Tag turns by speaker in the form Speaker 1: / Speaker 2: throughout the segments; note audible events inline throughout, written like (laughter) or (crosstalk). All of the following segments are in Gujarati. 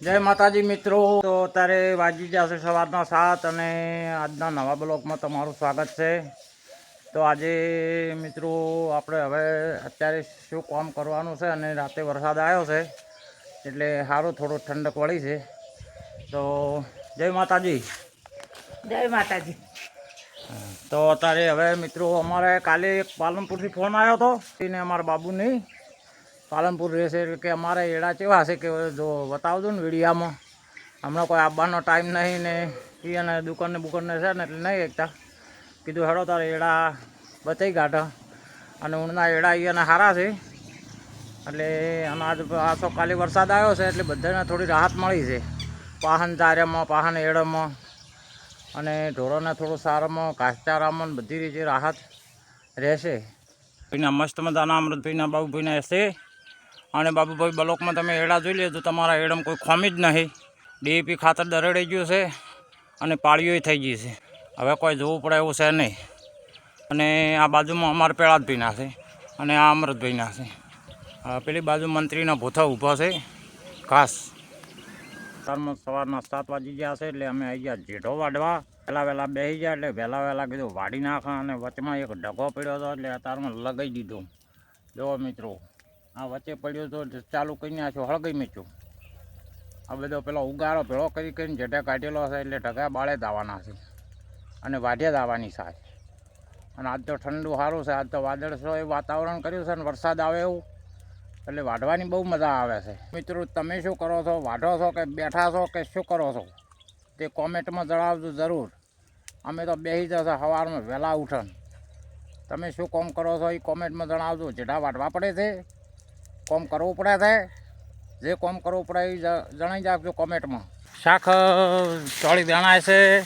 Speaker 1: જય માતાજી મિત્રો. તો અત્યારે વાજી જશે સવારના સાત અને આજના નવા બ્લોગમાં તમારું સ્વાગત છે. તો આજે મિત્રો આપણે હવે અત્યારે શું કામ કરવાનું છે અને રાતે વરસાદ આવ્યો છે એટલે સારું થોડું ઠંડક વળી છે. તો જય માતાજી.
Speaker 2: જય માતાજી.
Speaker 1: તો અત્યારે હવે મિત્રો અમારે કાલે એક પાલનપુરથી ફોન આવ્યો હતો એને અમારા બાબુની પાલનપુર રહેશે એટલે કે અમારે એડા કેવા છે કે જો બતાવજો ને વિડીયામાં. હમણાં કોઈ આવવાનો ટાઈમ નહીં ને એ અને દુકાનને બુકાનને છે ને એટલે નહીં એકતા. કીધું, હેડો તારે એડા બતાવી કાઢ અને ઊંડના એડા અહીંયાના સારા છે. એટલે અનાજ આ તો કાલે વરસાદ આવ્યો છે એટલે બધાને થોડી રાહત મળી છે. પાહન ચાર્યામાં પાહન એડામાં અને ઢોરોને થોડું સારામાં ઘાસચારામાં બધી રીતે રાહત રહેશે. પીના મસ્ત મજાના અમૃતભાઈના બાબુભાઈના હશે અને બાબુભાઈ બ્લોકમાં તમે એડા જોઈ લેજો, તમારા એડમ કોઈ ખોમી જ નહીં. ડીએપી ખાતર દરડાઈ ગયું છે અને પાળીઓય થઈ ગઈ છે. હવે કોઈ જોવું પડે એવું છે નહીં. અને આ બાજુમાં અમારા પેળાદભાઈના છે અને આ અમૃતભાઈના છે. પેલી બાજુ મંત્રીના ભૂથા ઊભા છે. ખાસ. તારમાં સવારના સાત વાગી ગયા છે એટલે અમે આવી ગયા જેઠો વાડવા. વહેલા વહેલા બેસી ગયા એટલે વહેલા વહેલા કીધું વાડી નાખા અને વચમાં એક ડગો પડ્યો હતો એટલે તારમાં લગાવી દીધો. જો મિત્રો આ વચ્ચે પડ્યો તો ચાલુ કરીને આ છો હળગાઈ મેચ્યું આ બધો પેલો ઉગારો ભેળો કરી કરીને જેઠે કાઢેલો છે એટલે ઢગા બાળે દાવાના છે. અને વાઢે દાવાની સાથે અને આજ તો ઠંડુ સારું છે, આજ તો વાદળ છો એ વાતાવરણ કર્યું છે ને વરસાદ આવે એવું, એટલે વાઢવાની બહુ મજા આવે છે. મિત્રો, તમે શું કરો છો? વાઢો છો કે બેઠા છો કે શું કરો છો? તે કોમેન્ટમાં જણાવજો જરૂર. અમે તો બેસી જશે સવારમાં વહેલા ઉઠન. તમે શું કોમ કરો છો એ કોમેન્ટમાં જણાવજો. જેઠા વાઢવા પડે છે કોમ કરવું પડે છે? જે કોમ કરવું પડે એ જ- જણાવી આપજો કોમેન્ટમાં. શાક ચોળી વેણાય છે. આ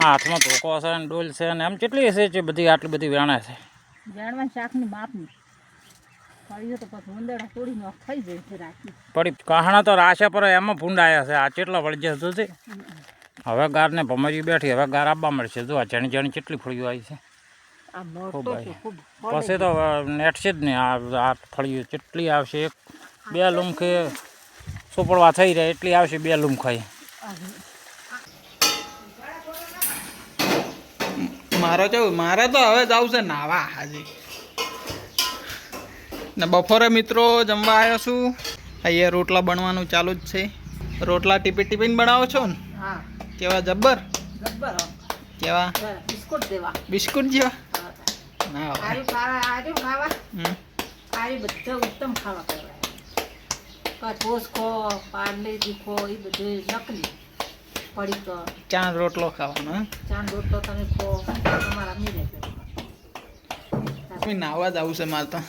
Speaker 1: હાથમાં ધોકો છે ને ડોલ છે ને એમ કેટલી હશે જે બધી આટલી બધી વેણાય છે?
Speaker 2: જાણવા શાકની રાખી
Speaker 1: પડી કહાણા તો રાશે પર એમાં ભૂંડાયા છે. આ ચેટલા વળી જશે છે હવે ગારને ભમરી બેઠી હવે ગાર આપવા મળશે. જો આ જણી જણી કેટલી ફળીઓ આવી છે. પછી તો નેટ છે જ ને આ આ ફળીઓ કેટલી આવશે એક બે લૂમખે સોપડવા થઈ રહે એટલી આવશે બે લૂમખાઈ.
Speaker 3: મારો કેવું મારે તો હવે જવું છે નાવા હાજી ને બપોરે મિત્રો જમવા આવ્યો છું. અહીંયા રોટલા બનવાનું ચાલુ જ છે. રોટલા ટીપી ટીપીને બનાવો છો ને? કેવા જબ્બર? કેવા?
Speaker 2: બિસ્કુટ જેવા
Speaker 3: બિસ્કુટ જેવા? ના.
Speaker 2: આર્યું ખાવા આર્યું ખાવા?
Speaker 3: હમ.
Speaker 2: આર્યું બધા ઉત્તમ ખાવા કરવા કચોસ ખો પાર્લેજી ખો એ બધું નકલી. પડી તો
Speaker 3: ચાંદ રોટલો ખાવાનો હે?
Speaker 2: ચાંદ રોટલો તમે ખો તમારા મી રહેશે
Speaker 3: હવે નાવા જવું છે મારે તો.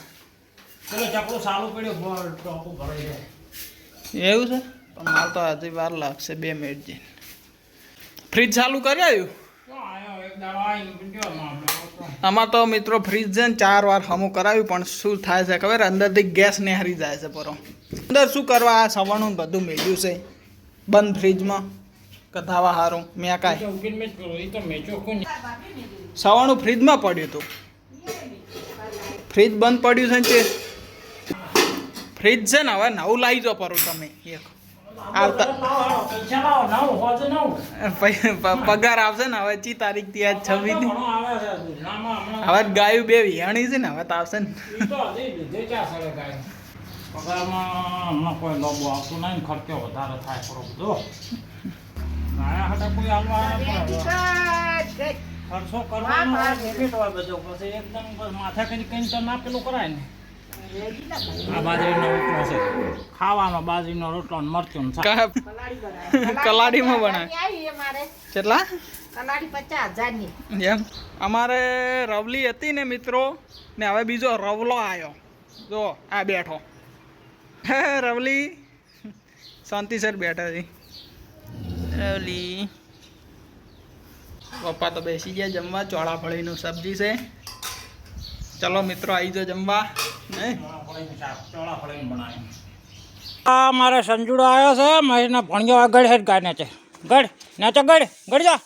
Speaker 1: ચલો ચકડો સારું પડ્યો ટોપું ભરાઈ જાય.
Speaker 3: એવું છે? પણ મારે તો હજી વાર લાગશે બે મિનિટ જઈને. ફ્રીજ ચાલુ કરી આવ્યું? આમાં તો મિત્રો ફ્રીજ છે ને ચાર વાર હમું કરાવ્યું, પણ શું થાય છે ખબર? અંદરથી ગેસ નેહરી જાય છે પરો. અંદર શું કરવા? આ સવારનું બધું મેળ્યું છે. બંધ ફ્રીજમાં કથાવા હારું. મેં કાંઈ. સવારનું ફ્રીજમાં પડ્યું હતું ફ્રીજ બંધ પડ્યું છે ને ફ્રીજ છે ને હવે નવું લાવી દો પરો તમે. એક. આવતા પગાર આવશે ને હવે ચી તારીખથી આજ છવ્વીસ હવે ગાયું બે વિહાણી છે ને હવે તો આવશે ને.
Speaker 1: પગારમાં કોઈ લોબો આવતું નહીં ખર્ચો વધારે થાય થોડો બધો ખર્ચો કરવાનો બધો પછી એકદમ માથા કરી કઈ તો ના પેલું કરાય ને. આ બાજરીનો રોટલો છે. ખાવાનો બાજરીનો રોટલો ને મરચું
Speaker 3: કલાડીમાં બનાવે. કેટલા? એમ? અમારે રવલી હતી ને મિત્રો ને હવે બીજો રવલો આવ્યો જો આ બેઠો. હે રવલી? શાંતિ સર બેઠા છે રવલી. પપ્પા તો બેસી ગયા જમવા ચોળા ફળીનું સબ્જી છે. ચલો મિત્રો આવી જો જમવા.
Speaker 1: આ મારે સંજુડો આવ્યો છે મહેશના ભણ્યો ગઢ હેડ ગાય નાચે. ગઢ, નાચો ગઢ ગઢ જા.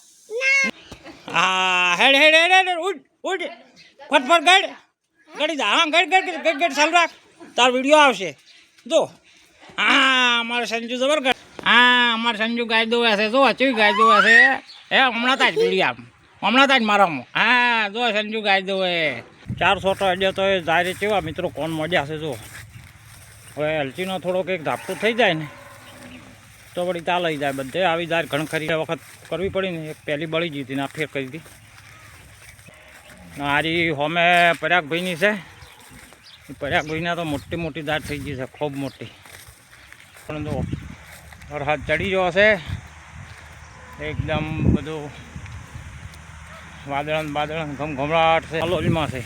Speaker 1: હા, હેડ હેડ હેડ હેડ ઉડ ઉડ ફટ ફટ, ગઢ. ગઢી જા. હા, ગઢ ગઢ ગઢ ગઢ, ચાલુ રાખ. તાર વીડિયો આવશે. જો. હા, અમારે સંજુ જબર ગઢ. હા, અમારે સંજુ ગાય દોવે છે. જો ચેવી ગાય દોવે છે. એ હમણાં તાજ વીડિયો આમ. હમણાં તાજ મારામાં હા, જો, સંજુ ગાય દોવે ચારસો અડ્યો તો એ જાહેર ચેવા મિત્રો કોણ મળ્યા છે જો. હવે એલચીનો થોડોક એક ધાપટું થઈ જાય ને, તો વળી તા લઈ જાય બધે. આવી જાય ઘણખરી વખત કરવી પડી ને, એક પહેલી બળી જતી ને આ ફેર કરી હતી. આરી હોમે પર્યાગભાઈની છે. પર્યાગભાઈના તો મોટી મોટી દાળ થઈ ગઈ છે, ખૂબ મોટી. પણ જો વરસાદ ચડી ગયો છે, એકદમ બધું વાદળન બાદળન ઘમઘમરાટ છે. અલોલીમાં છે.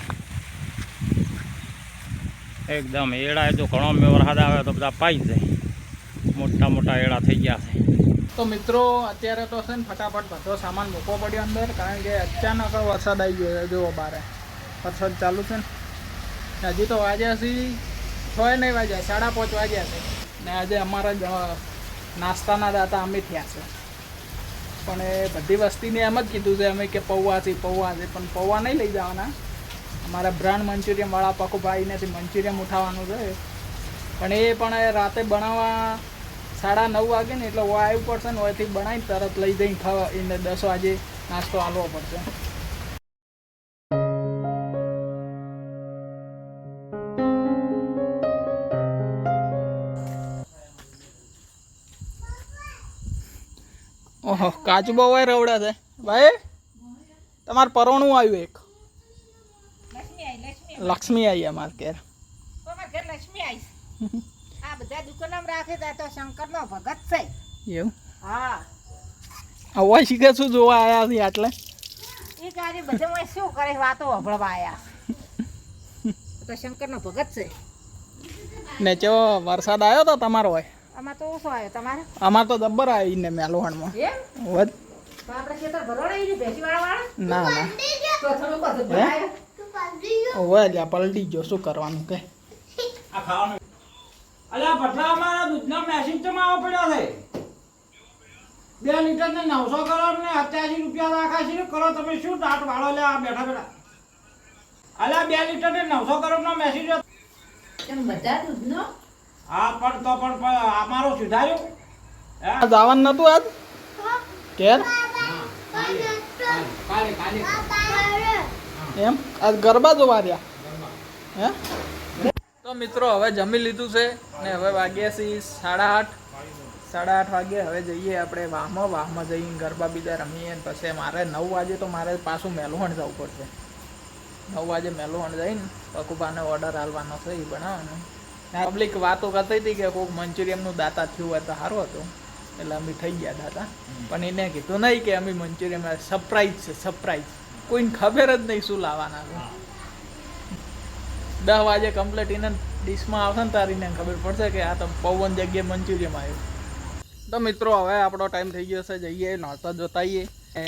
Speaker 1: એકદમ એડા જો ઘણો વરસાદ આવે તો બધા પાઈ જાય. મોટા મોટા એડા થઈ ગયા છે.
Speaker 3: તો મિત્રો, અત્યારે તો છે ને ફટાફટ બધો સામાન મૂકવો પડ્યો અંદર, કારણ કે અચાનક વરસાદ આવી ગયો જુઓ બારે. વરસાદ ચાલુ છે ને. હજી તો વાગ્યા છે છ નહીં વાગ્યા, સાડા પાંચ વાગ્યા છે. ને આજે અમારા નાસ્તાના દાતા અમે થયા છે. પણ એ બધી વસ્તીને એમ જ કીધું છે અમે કે પૌવા છે પૌવા છે, પણ પૌવા નહીં લઈ જવાના. અમારા બ્રાન્ડ મંચુરિયમવાળા પકુભાઈનેથી મંચુરિયમ ઉઠાવવાનું છે. પણ એ પણ રાતે બનાવવા સાડા નવ વાગે ને એટલે આવ્યું પડશે ને ઓયથી બનાવીને તરત લઈ જઈને ખાવા. એને દસ વાગે નાસ્તો આલવો પડશે. ઓહો કાચું બહુ હોય રવડા છે. ભાઈ, તમારે પરવણું આવ્યું એક.
Speaker 2: લક્ષ્મી
Speaker 3: આવી અમારે ઘેર.
Speaker 2: અમારા ઘર લક્ષ્મી આઈ આ બધા દુકાનમાં રાખે ત્યાં તો શંકરનો ભગત છે.
Speaker 3: એવું?
Speaker 2: હા.
Speaker 3: હવે શીખે શું જોવા આવ્યા છે એટલે
Speaker 2: એ કાર્ય બધા શું કરે વાતો હભળવા આવ્યા તો શંકરનો ભગત છે.
Speaker 3: ને ચો વરસાદ આવ્યો તો તમારો હોય
Speaker 2: આમાં તો ઓછો આવ્યો તમારે?
Speaker 3: અમાર તો જબ્બર આવી ને મેલોહણમાં વધ
Speaker 2: તો
Speaker 3: ના ના.
Speaker 2: તો થોડું બધું ભરાય
Speaker 3: હવે લ્યા પલટી ગયો. શું કરવાનું કે?
Speaker 1: આ ખાવાનું. અલ્યા ભટલા અમારા દૂધનો મેસેજ તો માવો પડ્યો છે? બે લીટર ને નવસો કરો ને અત્યાસી રૂપિયા રાખા છે. કરો તમે શું દાંત વાળો લે આ બેઠા બેઠા. અલ્યા બે લીટર ને નવસો કરો નો મેસેજ
Speaker 2: બધા દૂધનો?
Speaker 1: હા પણ તો પણ અમારો સુધાર્યો. હે?
Speaker 3: જવાનું નતું આજ? ઘેર?
Speaker 1: કાલે કાલે
Speaker 3: એમ? આજ ગરબા જોવા રહ્યા. હે? તો મિત્રો હવે જમી લીધું છે ને હવે વાગ્યા છે સાડા આઠ. સાડા આઠ વાગે હવે જઈએ આપણે વાહમાં. વાહમાં જઈને ગરબા બીજા રમીએ ને પછી મારે નવ વાગે તો મારે પાછું મેલોહણ જવું પડશે. નવ વાગે મેલોહણ જઈને પકુપાને ઓર્ડર આલવાનો છે એ બનાવવાનો. પબ્લિક વાતો કરતી હતી કે કોઈક મંચુરિયમનું દાતા થયું હોય તો સારું હતું. એટલે અમે થઈ ગયા દાતા. પણ એને કીધું નહીં કે અમે મંચુરિયમ. સરપ્રાઈઝ છે સરપ્રાઈઝ કોઈને ખબર જ નહીં શું લાવવાના છે. દસ વાગે કમ્પ્લેટ એને ડીશમાં આવશે ને તારી એને ખબર પડશે કે આ તો પવન જગ્યાએ મંચુરિયમ આવ્યું. તો મિત્રો હવે આપણો ટાઈમ થઈ ગયો છે જઈએ નાસ્તા જોતાઈએ. એ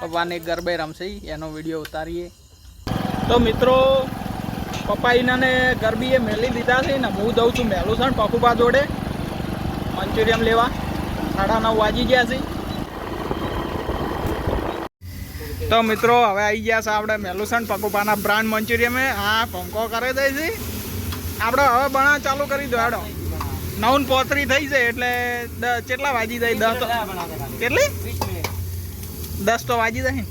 Speaker 3: પપ્પાને ગરબે રમશે એનો વીડિયો ઉતારીએ. તો મિત્રો પપ્પા ને ગરબીએ મેલી દીધા છે ને હું દઉં છું મેલું છે ને પકુબા જોડે. મંચુરિયમ લેવા. સાડા નવ વાગી ગયા છે. તો મિત્રો, હવે આવી ગયા છે આપણે મેલુસન પકુપાના બ્રાન્ડ મંચુરિયમ. આ પંકો કરી દે છે આપણે હવે બણા ચાલુ કરી દો, હેડો. નવન પોતરી થઈ જાય એટલે કેટલા વાજી જાય? દસ તો કેટલી? દસ તો વાજી જાય.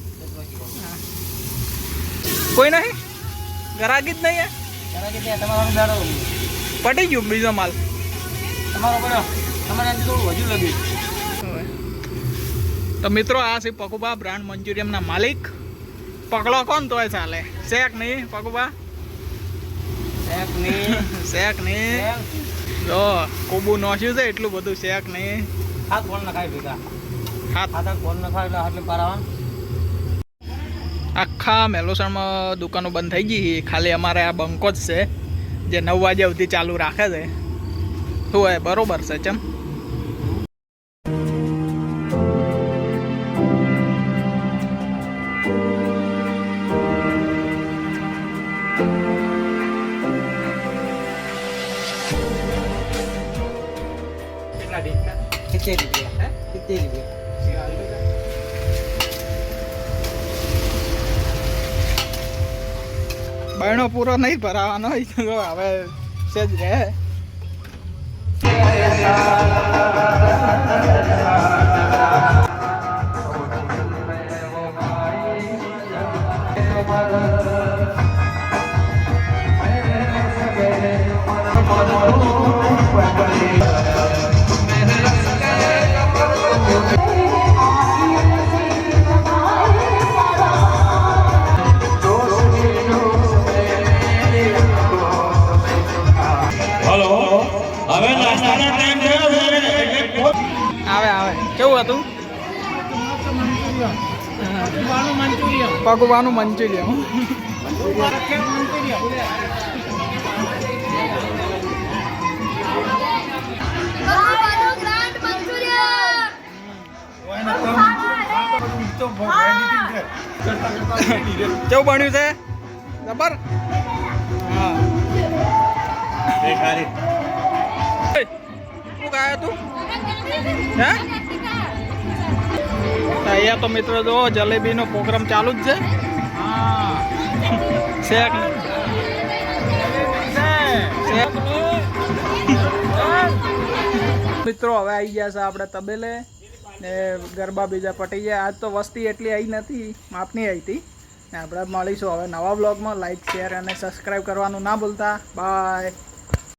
Speaker 3: કોઈ નહીં? ગરાગી જ નહીં? પટી ગયું બીજો માલ. તો મિત્રો આ છે પકુબા બ્રાન્ડ મંચુરિયમના માલિક. પકડો કોણ તોય ચાલે? શેક નહીં પકુબા (laughs) શેક નહીં. જો કોબુ નોશ્યું છે એટલું બધું શેક નહીં.
Speaker 1: હાથ કોણ નખાય ભેગા?
Speaker 3: હાથ.
Speaker 1: હાથ કોણ નખાય એટલે હાથલે પારાવા
Speaker 3: આખા મેલોસણમાં દુકાનો બંધ થઈ ગઈ ખાલી અમારે આ બંકો જ છે જે નવ વાગ્યા સુધી ચાલુ રાખે છે. શું હોય બરોબર છે ચમ?
Speaker 1: ડીશના સિત્તેર રૂપિયા હે સિત્તેર રૂપિયા
Speaker 3: બહેનો પૂરો નહીં ભરાવાનો હવે છે જ રહે. હવે નાસ્તાનો ટાઈમ થયો છે એટલે આવે આવે. કેવું હતું? પકવાનું મંચુરિયન. કેવું બન્યું છે? ખબર હા. શું ગાય તું? હે? અહીંયા તો મિત્રો જો જલેબીનો પ્રોગ્રામ ચાલુ જ છે. મિત્રો, હવે આવી ગયા છે આપણે તબેલે ને ગરબા બીજા પટી ગયા. આજ તો વસ્તી એટલી આવી નથી માપની આવી હતી ને આપણે મળીશું હવે નવા બ્લોગમાં લાઈક શેર અને સબસ્ક્રાઈબ કરવાનું ના ભૂલતા. બાય